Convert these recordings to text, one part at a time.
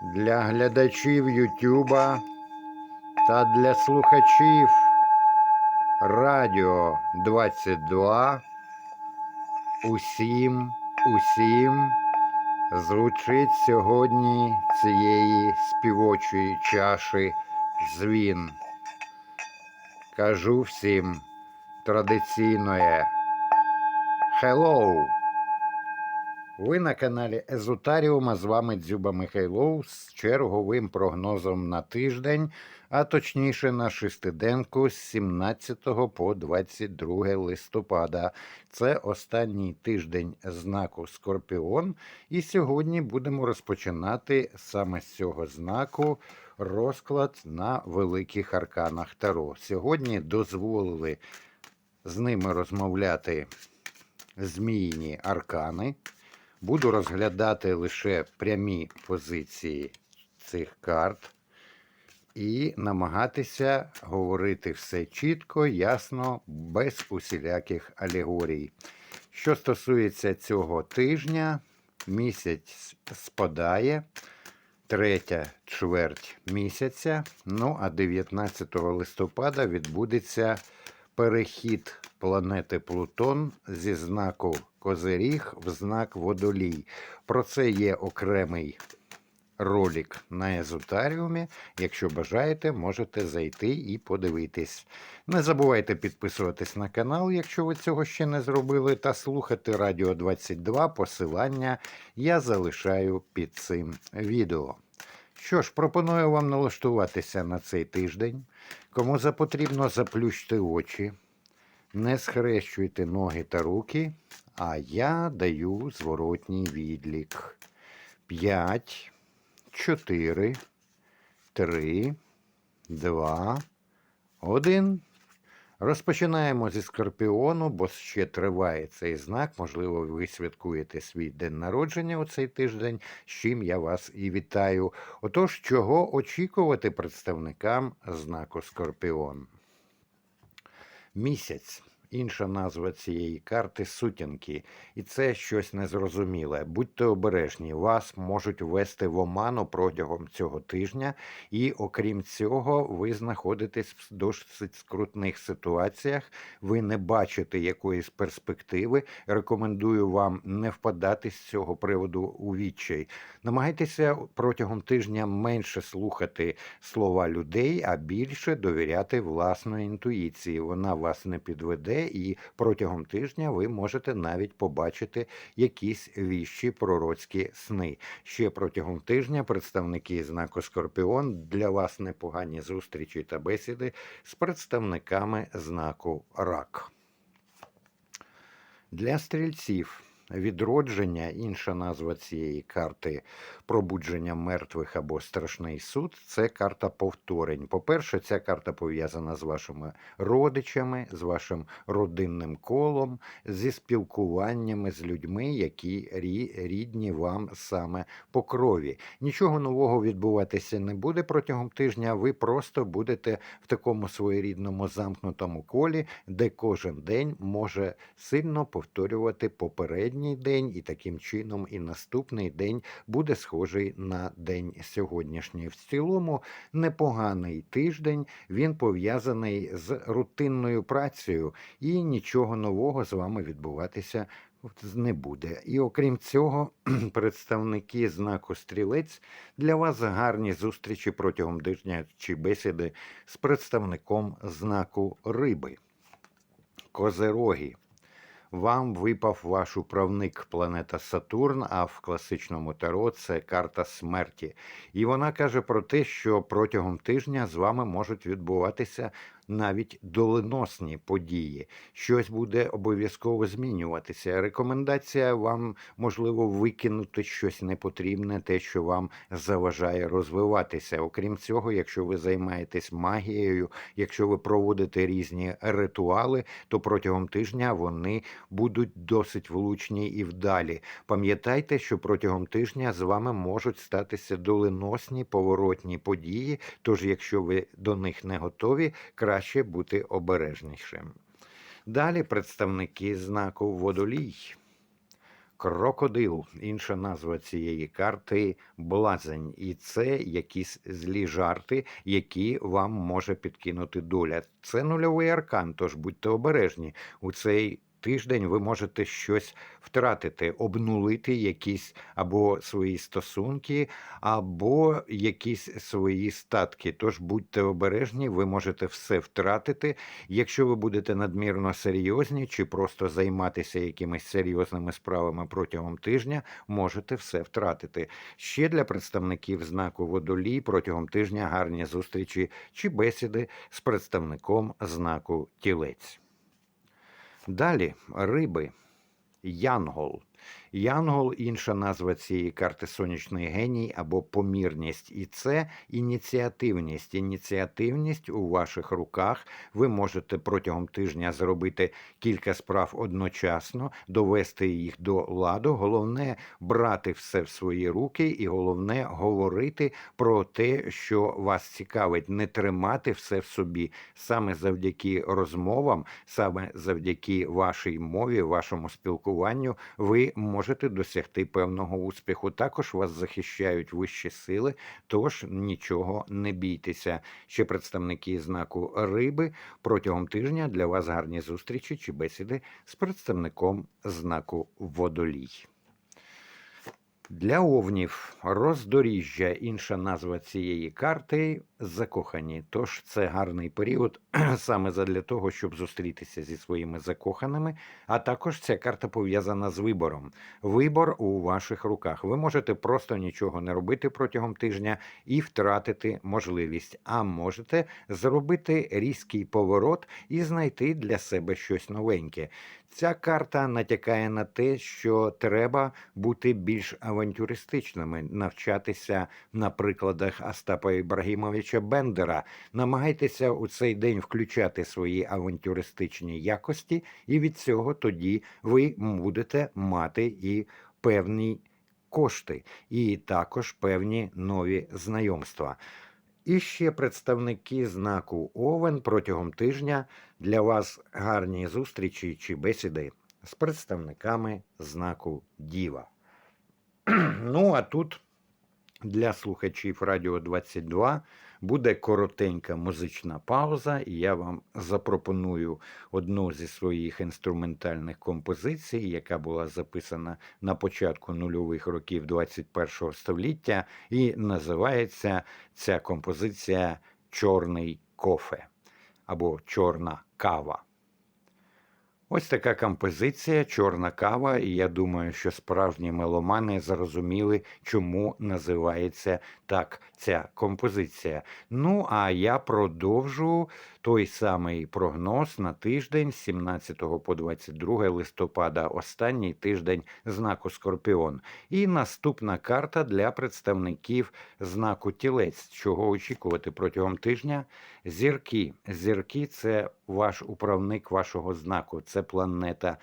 для глядачів Ютуба та для слухачів Радіо 22. Усім, усім звучить сьогодні цієї співочої чаші дзвін. Кажу всім традиційноє Hello! Ви на каналі Езотаріум, а з вами Дзюба Михайлов з черговим прогнозом на тиждень, а точніше на шестиденку з 17 по 22 листопада. Це останній тиждень знаку Скорпіон. І сьогодні будемо розпочинати саме з цього знаку розклад на великих арканах Таро. Сьогодні дозволили з ними розмовляти зміїні аркани. Буду розглядати лише прямі позиції цих карт і намагатися говорити все чітко, ясно, без усіляких алегорій. Що стосується цього тижня, місяць спадає, третя чверть місяця. Ну а 19 листопада відбудеться перехід планети Плутон зі знаку Козиріг в знак Водолій. Про це є окремий ролик на Езотаріумі. Якщо бажаєте, можете зайти і подивитись. Не забувайте підписуватись на канал, якщо ви цього ще не зробили, та слухати Радіо 22. Посилання я залишаю під цим відео. Що ж, пропоную вам налаштуватися на цей тиждень. Кому запотрібно, заплющте очі, не схрещуйте ноги та руки, а я даю зворотній відлік. 5, 4, 3, 2, 1. Розпочинаємо зі скорпіону, бо ще триває цей знак. Можливо, ви святкуєте свій день народження у цей тиждень, з чим я вас і вітаю. Отож, чого очікувати представникам знаку Скорпіон? Місяць. Інша назва цієї карти сутінки, і це щось незрозуміле. Будьте обережні, вас можуть ввести в оману протягом цього тижня, і окрім цього, ви знаходитесь в досить скрутних ситуаціях. Ви не бачите якоїсь перспективи. Рекомендую вам не впадати з цього приводу у відчай. Намагайтеся протягом тижня менше слухати слова людей, а більше довіряти власної інтуїції. Вона вас не підведе і протягом тижня ви можете навіть побачити якісь віщі пророцькі сни. Ще протягом тижня представники знаку Скорпіон для вас непогані зустрічі та бесіди з представниками знаку Рак. Для стрільців. Відродження, інша назва цієї карти пробудження мертвих або страшний суд це карта повторень. По-перше, ця карта пов'язана з вашими родичами, з вашим родинним колом, зі спілкуваннями з людьми, які рідні вам саме по крові. Нічого нового відбуватися не буде протягом тижня. Ви просто будете в такому своєрідному замкнутому колі, де кожен день може сильно повторювати попередній день, і таким чином і наступний день буде схожий на день сьогоднішній. В цілому непоганий тиждень. Він пов'язаний з рутинною працею, і нічого нового з вами відбуватися не буде. І окрім цього, представники знаку стрілець для вас гарні зустрічі протягом тижня чи бесіди з представником знаку риби. Козероги. Вам випав ваш управник планета Сатурн, а в класичному таро це карта смерті. І вона каже про те, що протягом тижня з вами можуть відбуватися навіть доленосні події. Щось буде обов'язково змінюватися. Рекомендація вам можливо викинути щось непотрібне, те, що вам заважає розвиватися. Окрім цього, якщо ви займаєтесь магією, якщо ви проводите різні ритуали, то протягом тижня вони будуть досить влучні і вдалі. Пам'ятайте, що протягом тижня з вами можуть статися доленосні поворотні події. Тож, якщо ви до них не готові, краще бути обережнішим. Далі представники знаку водолій. Крокодил, інша назва цієї карти блазень, і це якісь злі жарти, які вам може підкинути доля. Це нульовий аркан, тож будьте обережні. У цей тиждень ви можете щось втратити, обнулити якісь або свої стосунки, або якісь свої статки. Тож будьте обережні, ви можете все втратити. Якщо ви будете надмірно серйозні чи просто займатися якимись серйозними справами протягом тижня, можете все втратити. Ще для представників знаку водолій протягом тижня гарні зустрічі чи бесіди з представником знаку тілець. Далі риби. Янгол. Янгол інша назва цієї карти сонячний геній або помірність. І це ініціативність. Ініціативність у ваших руках. Ви можете протягом тижня зробити кілька справ одночасно, довести їх до ладу. Головне брати все в свої руки, і головне говорити про те, що вас цікавить, не тримати все в собі. Саме завдяки розмовам, саме завдяки вашій мові, вашому спілкуванню, ви можете досягти певного успіху. Також вас захищають вищі сили, тож нічого не бійтеся. Ще представники знаку риби протягом тижня для вас гарні зустрічі чи бесіди з представником знаку водолій. Для овнів роздоріжжя, інша назва цієї карти закохані. Тож це гарний період саме задля того, щоб зустрітися зі своїми закоханими. А також ця карта пов'язана з вибором. Вибор у ваших руках. Ви можете просто нічого не робити протягом тижня і втратити можливість. А можете зробити різкий поворот і знайти для себе щось новеньке. Ця карта натякає на те, що треба бути більш авантюристичними, навчатися на прикладах Остапа Ібрагімовича Бендера. Намагайтеся у цей день включати свої авантюристичні якості, і від цього тоді ви будете мати і певні кошти, і також певні нові знайомства. І ще представники знаку Овен протягом тижня для вас гарні зустрічі чи бесіди з представниками знаку Діва. Ну, а тут для слухачів Радіо 22 буде коротенька музична пауза, і я вам запропоную одну зі своїх інструментальних композицій, яка була записана на початку нульових років 21 століття, і називається ця композиція Чорний кофе або Чорна кава. Ось така композиція, чорна кава, і я думаю, що справжні меломани зрозуміли, чому називається так ця композиція. Ну, а я продовжу той самий прогноз на тиждень з 17 по 22 листопада, останній тиждень знаку Скорпіон. І наступна карта для представників знаку Тілець. Чого очікувати протягом тижня? Зірки. Зірки це ваш управник вашого знаку, це планета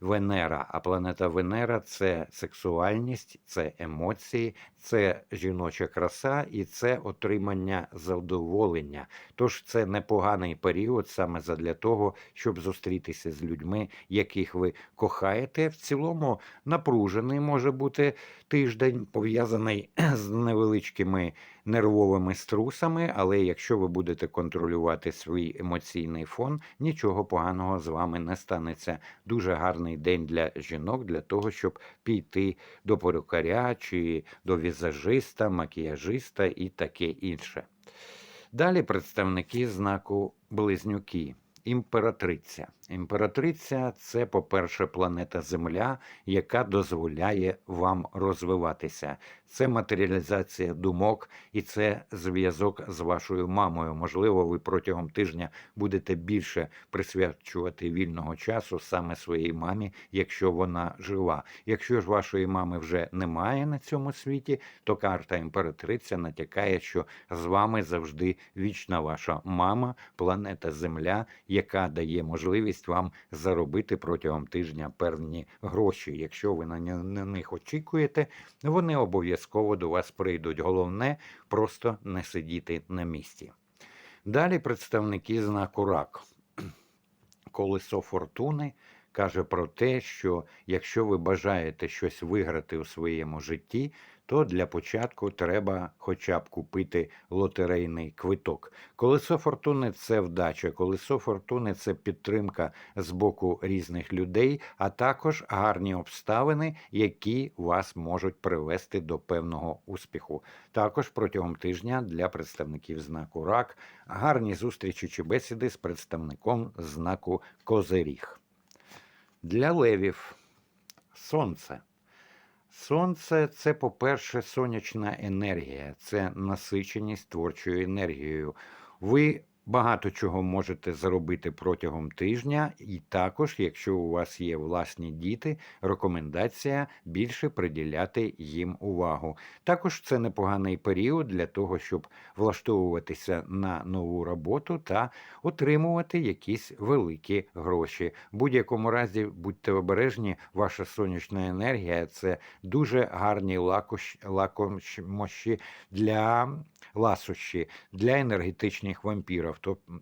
Венера. А планета Венера це сексуальність, це емоції, це жіноча краса і це отримання задоволення. Тож це непоганий період саме задля того, щоб зустрітися з людьми, яких ви кохаєте. В цілому напружений може бути тиждень, пов'язаний з невеличкими нервовими струсами, але якщо ви будете контролювати свій емоційний фон, нічого поганого з вами не станеться. Дуже гарний день для жінок для того, щоб піти до перукаря чи до візажиста, макіяжиста і таке інше. Далі представники знаку близнюки. Імператриця. Імператриця це, по-перше, планета Земля, яка дозволяє вам розвиватися. Це матеріалізація думок і це зв'язок з вашою мамою. Можливо, ви протягом тижня будете більше присвячувати вільного часу саме своїй мамі, якщо вона жива. Якщо ж вашої мами вже немає на цьому світі, то карта імператриця натякає, що з вами завжди вічна ваша мама, планета Земля, яка дає можливість вам заробити протягом тижня певні гроші. Якщо ви на них очікуєте, вони обов'язково до вас прийдуть. Головне просто не сидіти на місці. Далі представники знаку рак. Колесо фортуни. каже про те, що якщо ви бажаєте щось виграти у своєму житті, то для початку треба хоча б купити лотерейний квиток. Колесо фортуни це вдача, колесо фортуни це підтримка з боку різних людей, а також гарні обставини, які вас можуть привести до певного успіху. Також протягом тижня для представників знаку РАК гарні зустрічі чи бесіди з представником знаку Козиріг. Для левів сонце. Сонце це, по-перше, сонячна енергія, це насиченість творчою енергією. Ви багато чого можете зробити протягом тижня, і також, якщо у вас є власні діти, рекомендація більше приділяти їм увагу. Також це непоганий період для того, щоб влаштовуватися на нову роботу та отримувати якісь великі гроші. В будь-якому разі будьте обережні, ваша сонячна енергія це дуже гарні лакомощі для ласощі для енергетичних вампірів.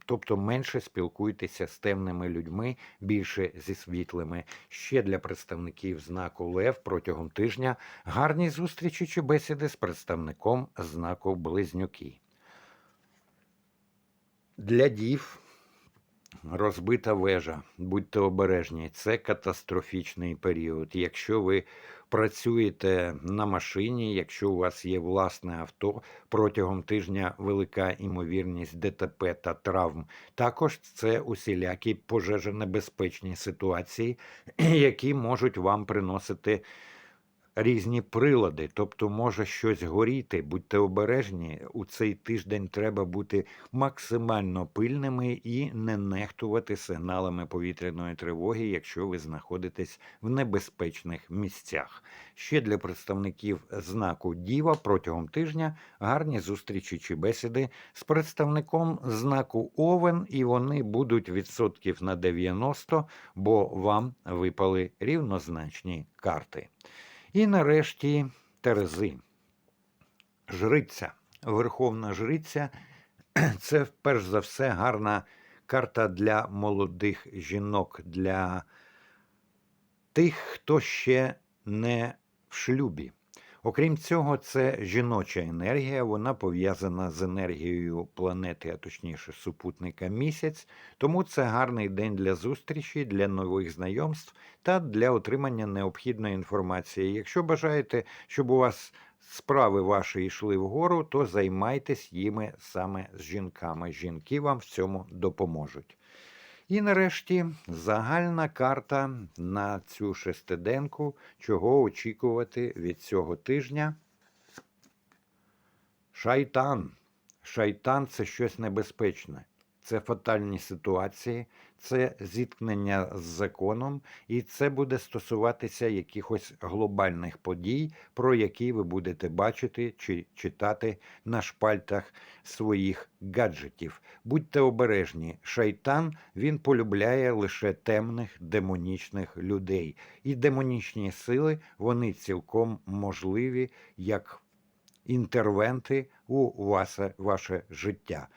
Тобто менше спілкуйтеся з темними людьми, більше зі світлими. Ще для представників знаку Лев протягом тижня гарні зустрічі чи бесіди з представником знаку Близнюки. Для дів розбита вежа. Будьте обережні, це катастрофічний період. Якщо ви працюєте на машині, якщо у вас є власне авто, протягом тижня велика імовірність ДТП та травм. Також це усілякі пожежонебезпечні ситуації, які можуть вам приносити різні прилади, тобто може щось горіти. Будьте обережні. У цей тиждень треба бути максимально пильними і не нехтувати сигналами повітряної тривоги, якщо ви знаходитесь в небезпечних місцях. Ще для представників знаку Діва протягом тижня гарні зустрічі чи бесіди з представником знаку Овен, і вони будуть відсотків на 90, бо вам випали рівнозначні карти. І нарешті Терези. Жриця. Верховна жриця це перш за все гарна карта для молодих жінок, для тих, хто ще не в шлюбі. Окрім цього, це жіноча енергія, вона пов'язана з енергією планети, а точніше супутника місяць. Тому це гарний день для зустрічі, для нових знайомств та для отримання необхідної інформації. Якщо бажаєте, щоб у вас справи ваші йшли вгору, то займайтесь їми саме з жінками. Жінки вам в цьому допоможуть. І нарешті загальна карта на цю шестиденку, чого очікувати від цього тижня. Шайтан. Шайтан це щось небезпечне. Це фатальні ситуації, це зіткнення з законом, і це буде стосуватися якихось глобальних подій, про які ви будете бачити чи читати на шпальтах своїх гаджетів. Будьте обережні, шайтан він полюбляє лише темних демонічних людей, і демонічні сили вони цілком можливі як інтервенти у ваше, ваше життя.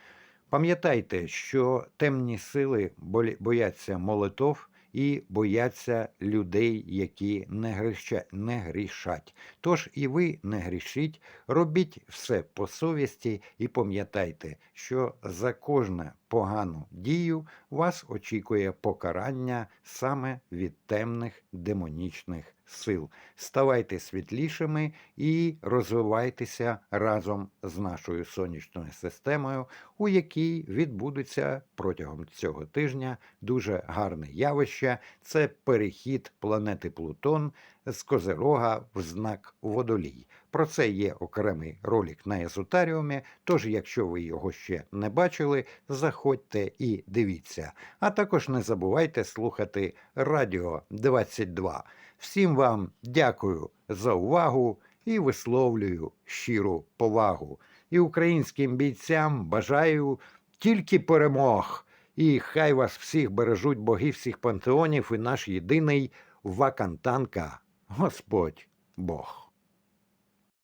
Пам'ятайте, що темні сили бояться молитов і бояться людей, які не, гріща, не грішать. Тож і ви не грішіть, робіть все по совісті і пам'ятайте, що за кожну погану дію вас очікує покарання саме від темних демонічних сил. Ставайте світлішими і розвивайтеся разом з нашою сонячною системою, у якій відбудеться протягом цього тижня дуже гарне явище. Це перехід планети Плутон з Козерога в знак Водолій. Про це є окремий ролик на Езотаріумі, тож, якщо ви його ще не бачили, заходьте і дивіться. А також не забувайте слухати Радіо 22. Всім вам дякую за увагу і висловлюю щиру повагу. І українським бійцям бажаю тільки перемог. І хай вас всіх бережуть боги всіх пантеонів і наш єдиний Вакантанка, Господь Бог.